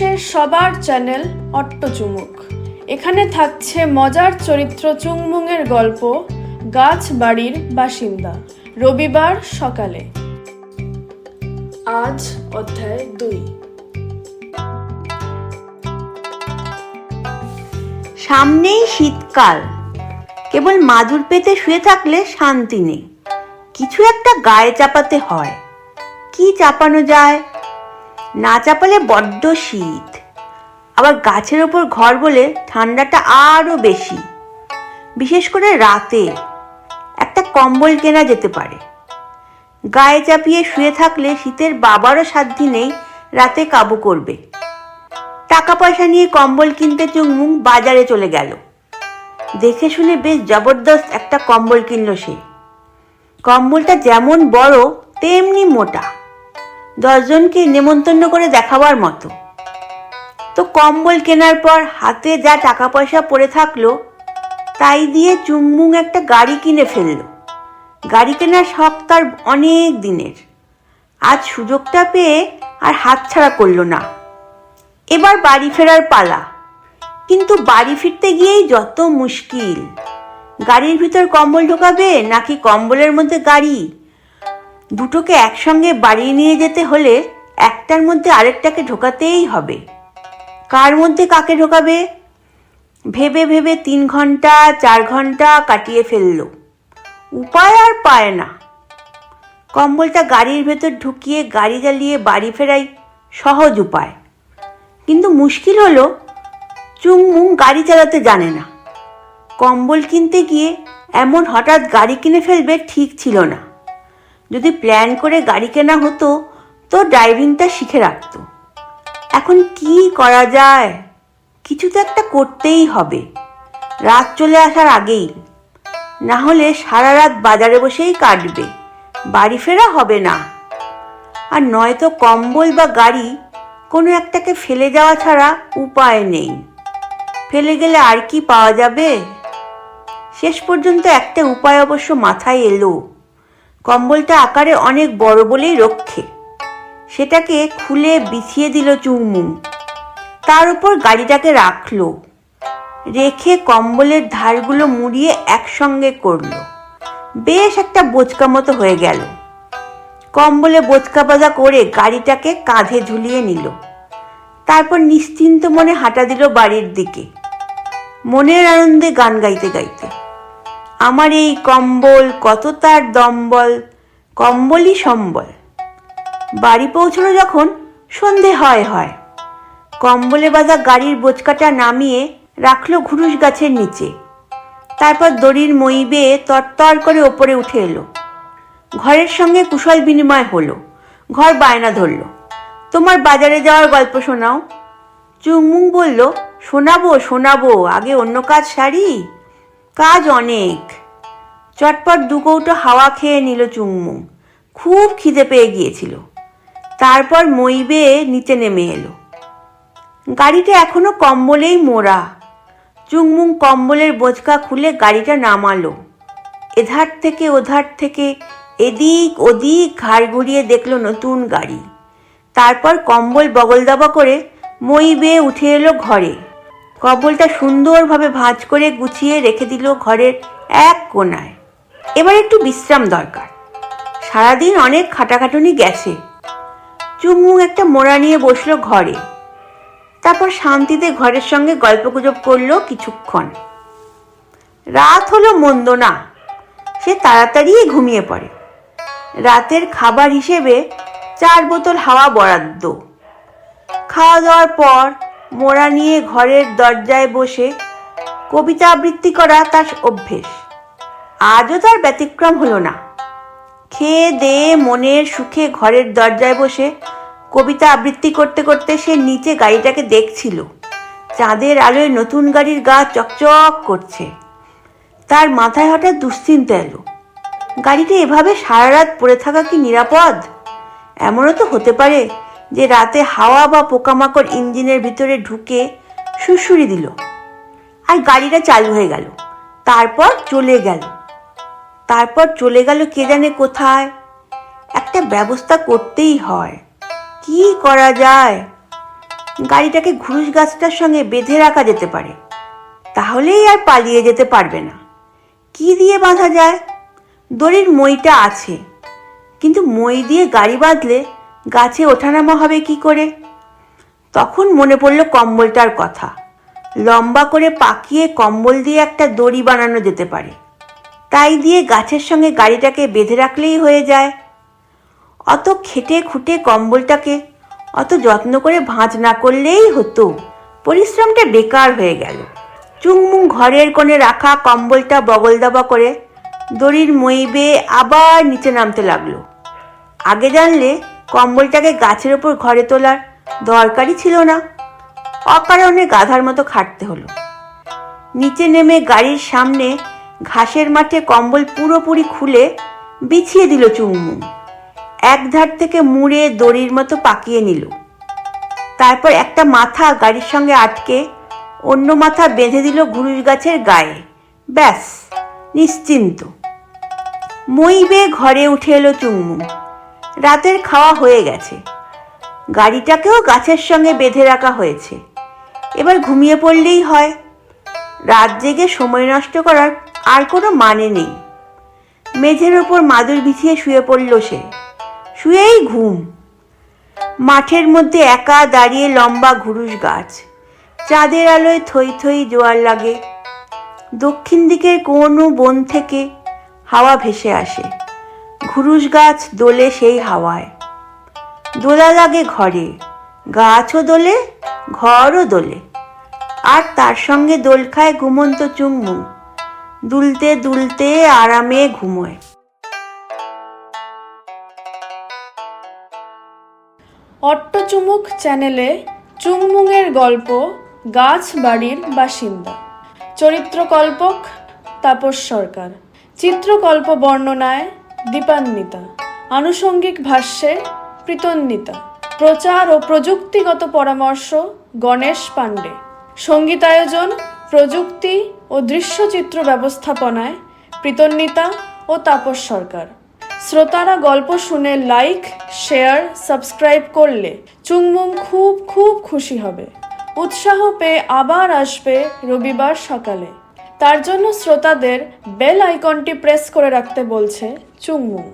বাংলাদেশের সবার চ্যানেল অট্ট চুমুক এখানে থাকছে মজার চরিত্র চুংমুংয়ের গল্প, গাছ বাড়ির বাসিন্দা, রবিবার সকালে। আজ অধ্যায় দুই। সামনেই শীতকাল। কেবল মাদুর পেতে শুয়ে থাকলে শান্তি নেই। কিছু একটা গায়ে চাপাতে হয়। কি চাপানো যায়? না চাপালে বড্ড শীত। আবার গাছের ওপর ঘর বলে ঠান্ডাটা আরও বেশি। বিশেষ করে রাতে একটা কম্বল কেনা যেতে পারে। গায়ে চাপিয়ে শুয়ে থাকলে শীতের বাবারও সাধ্যি নেই রাতে কাবু করবে। টাকা পয়সা নিয়ে কম্বল কিনতে চুংমুং বাজারে চলে গেল। দেখে শুনে বেশ জবরদস্ত একটা কম্বল কিনল সে। কম্বলটা যেমন বড়, তেমনি মোটা। দশজনকে নেমন্তন্ন করে দেখাবার মতো। তো কম্বল কেনার পর হাতে যা টাকা পয়সা পড়ে থাকল, তাই দিয়ে চুংমুং একটা গাড়ি কিনে ফেলল। গাড়ি কেনার শখ তার অনেক দিনের। আজ সুযোগটা পেয়ে আর হাতছাড়া করল না। এবার বাড়ি ফেরার পালা। কিন্তু বাড়ি ফিরতে গিয়েই যত মুশকিল। গাড়ির ভিতর কম্বল ঢোকাবে নাকি কম্বলের মধ্যে গাড়ি? দুটোকে একসঙ্গে বাড়িয়ে নিয়ে যেতে হলে একটার মধ্যে আরেকটাকে ঢোকাতেই হবে। কার মধ্যে কাকে ঢোকাবে? ভেবে ভেবে তিন ঘণ্টা, চার ঘণ্টা কাটিয়ে ফেলল। উপায় আর পায় না। কম্বলটা গাড়ির ভেতর ঢুকিয়ে গাড়ি জ্বালিয়ে বাড়ি ফেরাই সহজ উপায়। কিন্তু মুশকিল হলো চুংমুং গাড়ি চালাতে জানে না। কম্বল কিনতে গিয়ে এমন হঠাৎ গাড়ি কিনে ফেলবে ঠিক ছিল না। যদি প্ল্যান করে গাড়ি কেনা হতো, তো ড্রাইভিংটা শিখে রাখত। এখন কি করা যায়? কিছু তো একটা করতেই হবে। রাত চলে আসার আগেই। না হলে সারা রাত বাজারে বসেই কাটবে। বাড়ি ফেরা হবে না। আর নয়তো কম্বল বা গাড়ি কোনো একটাকে ফেলে যাওয়া ছাড়া উপায় নেই। ফেলে গেলে আর কি পাওয়া যাবে? শেষ পর্যন্ত একটা উপায় অবশ্য মাথায় এলো। কম্বলটা আকারে অনেক বড় বলেই রক্ষে। সেটাকে খুলে বিছিয়ে দিল চুমুং তার উপর গাড়িটাকে রাখল। রেখে কম্বলের ধারগুলো মুড়িয়ে একসঙ্গে করল। বেশ একটা বোচকা মতো হয়ে গেল। কম্বলে বোচকা বাজা করে গাড়িটাকে কাঁধে ঝুলিয়ে নিল। তারপর নিশ্চিন্ত মনে হাঁটা দিল বাড়ির দিকে। মনের আনন্দে গান গাইতে গাইতে। আমার এই কম্বল কত তার দম্বল? কম্বলই সম্বল। বাড়ি পৌঁছলো যখন সন্ধে হয় হয়। কম্বলে বাঁধা গাড়ির বোচকাটা নামিয়ে রাখল ঘুরুস গাছের নিচে। তারপর দড়ির মই বেয়ে তরতর করে ওপরে উঠে এলো। ঘরের সঙ্গে কুশল বিনিময় হলো। ঘর বায়না ধরলো। তোমার বাজারে যাওয়ার গল্প শোনাও। চুংমুং বলল, শোনাবো শোনাবো, আগে অন্য কাজ সারি? কাজ অনেক। চটপট দু কৌটো হাওয়া খেয়ে নিল চুংমুং খুব খিদে পেয়ে গিয়েছিল। তারপর মই বেয়ে নিচে নেমে এলো। গাড়িটা এখনও কম্বলেই মোড়া। চুংমুং কম্বলের বোঝকা খুলে গাড়িটা নামালো। এধার থেকে ওধার থেকে এদিক ওদিক ঘাড় ঘুরিয়ে দেখল নতুন গাড়ি। তারপর কম্বল বগল দাবা করে মই বেয়ে উঠে এলো ঘরে। কম্বলটা সুন্দরভাবে ভাঁজ করে গুছিয়ে রেখে দিল ঘরের এক কোনায়। এবার একটু বিশ্রাম দরকার। সারাদিন অনেক খাটাখাটুনি গেছে চুমুং একটা মোড়া নিয়ে বসল ঘরে। তারপর শান্তিতে ঘরের সঙ্গে গল্পগুজব করল কিছুক্ষণ। রাত হলো মন্দ না। সে তাড়াতাড়ি ঘুমিয়ে পড়ে। রাতের খাবার হিসেবে চার বোতল হাওয়া বরাদ্দ। খাওয়া দাওয়ার পর মোড়া নিয়ে ঘরের দরজায় বসে কবিতা আবৃত্তি করা তার অভ্যেস। আজও তার ব্যতিক্রম হলো না। খেয়ে দেয়ে মনের সুখে ঘরের দরজায় বসে কবিতা আবৃত্তি করতে করতে সে নিচে গাড়িটাকে দেখছিল। চাঁদের আলোয় নতুন গাড়ির গা চকচক করছে। তার মাথায় হঠাৎ দুশ্চিন্তা এলো। গাড়িটা এভাবে সারা রাত পড়ে থাকা কি নিরাপদ? এমনও তো হতে পারে যে রাতে হাওয়া বা পোকামাকড় ইঞ্জিনের ভিতরে ঢুকে সুড়সুড়ি দিল। আর গাড়িটা চালু হয়ে গেল। তারপর চলে গেল। তারপর চলে গেল কে জানে কোথায়। একটা ব্যবস্থা করতেই হয়। কি করা যায়? গাড়িটাকে ঘুরুস গাছটার সঙ্গে বেঁধে রাখা যেতে পারে। তাহলেই আর পালিয়ে যেতে পারবে না। কি দিয়ে বাঁধা যায়? দড়ির মইটা আছে। কিন্তু মই দিয়ে গাড়ি বাঁধলে গাছে ওঠানামা হবে কি করে? তখন মনে পড়ল কম্বলটার কথা। লম্বা করে পাকিয়ে কম্বল দিয়ে একটা দড়ি বানানো যেতে পারে। তাই দিয়ে গাছের সঙ্গে গাড়িটাকে বেঁধে রাখলেই হয়ে যায়। অত খেটে খুঁটে কম্বলটাকে অত যত্ন করে ভাঁজ না করলেই হতো। পরিশ্রমটা বেকার হয়ে গেল। চুংমুং ঘরের কোণে রাখা কম্বলটা বগল দাবা করে দড়ির মই বেয়ে আবার নিচে নামতে লাগল। আগে জানলে কম্বলটাকে গাছের ওপর ঘরে তোলার দরকারই ছিল না। অকারণে গাধার মতো খাটতে হলো। নিচে নেমে গাড়ির সামনে ঘাসের মাঠে কম্বল পুরোপুরি খুলে বিছিয়ে দিল চুমু। এক ধার থেকে মুড়ে দড়ির মতো পাকিয়ে নিল। তারপর একটা মাথা গাড়ির সঙ্গে আটকে অন্য মাথা বেঁধে দিল ঘুরুস গাছের গায়ে। ব্যাস, নিশ্চিন্ত। মই বেয়ে ঘরে উঠে এলো চুংমুং। রাতের খাওয়া হয়ে গেছে। গাড়িটাকেও গাছের সঙ্গে বেঁধে রাখা হয়েছে। এবার ঘুমিয়ে পড়লেই হয়। রাত জেগে সময় নষ্ট করার আর কোনো মানে নেই। মেঝের ওপর মাদুর বিছিয়ে শুয়ে পড়ল সে। শুয়েই ঘুম। মাঠের মধ্যে একা দাঁড়িয়ে লম্বা ঘুরুস গাছ। চাঁদের আলোয় থই থই জোয়ার লাগে। দক্ষিণ দিকের কোনো বন থেকে হাওয়া ভেসে আসে। ঘুরুস গাছ দোলে সেই হাওয়ায়। দোলা লাগে ঘরে, গাছও দোলে, ঘরও দোলে। আর তার সঙ্গে দোল খায় ঘুমন্ত চুংমুং দুলতে দুলতে আরামে ঘুমোয়। অট্টচুমুক চ্যানেলে চুংমুংয়ের গল্প, গাছ বাড়ির বাসিন্দা, চরিত্রকল্পক তাপস সরকার। চিত্রকল্প বর্ণনায় দীপান্বিতা আনুষঙ্গিক ভাষ্যে প্রীতন্বিতা প্রচার ও প্রযুক্তিগত পরামর্শ গণেশ পাণ্ডে। সঙ্গীতায়োজন, প্রযুক্তি ও দৃশ্যচিত্র ব্যবস্থাপনায় প্রীতন্বিতা ও তাপস সরকার। শ্রোতারা গল্প শুনে লাইক, শেয়ার, সাবস্ক্রাইব করলে চুংমুং খুব খুব খুশি হবে। উৎসাহ পেয়ে আবার আসবে রবিবার সকালে। তার জন্য শ্রোতাদের বেল আইকনটি প্রেস করে রাখতে বলছে চুংমুং